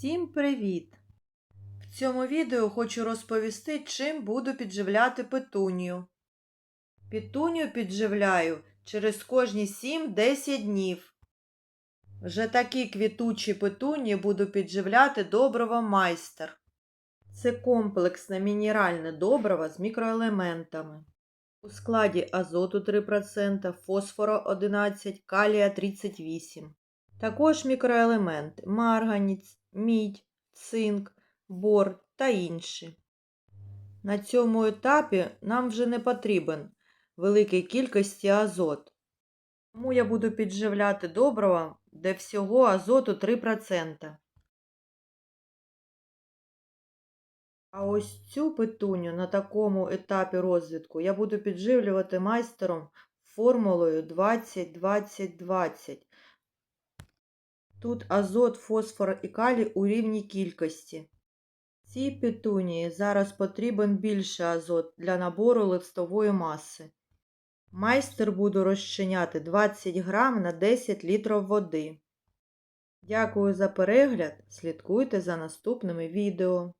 Всім привіт! В цьому відео хочу розповісти, чим буду підживляти петунію. Петунію підживляю через кожні 7-10 днів. Вже такі квітучі петунії буду підживляти доброго майстер. Це комплексне мінеральне добриво з мікроелементами. У складі азоту 3%, фосфору 11, калія 38. Також мікроелементи марганець, мідь, цинк, бор та інші. На цьому етапі нам вже не потрібен великій кількості азот. Тому я буду підживляти добрива, де всього азоту 3%. А ось цю петуню на такому етапі розвитку я буду підживлювати майстером формулою 20-20-20. Тут азот, фосфор і калій у рівній кількості. Цій петунії зараз потрібен більше азот для набору листової маси. Майстер буду розчиняти 20 грам на 10 літрів води. Дякую за перегляд. Слідкуйте за наступними відео.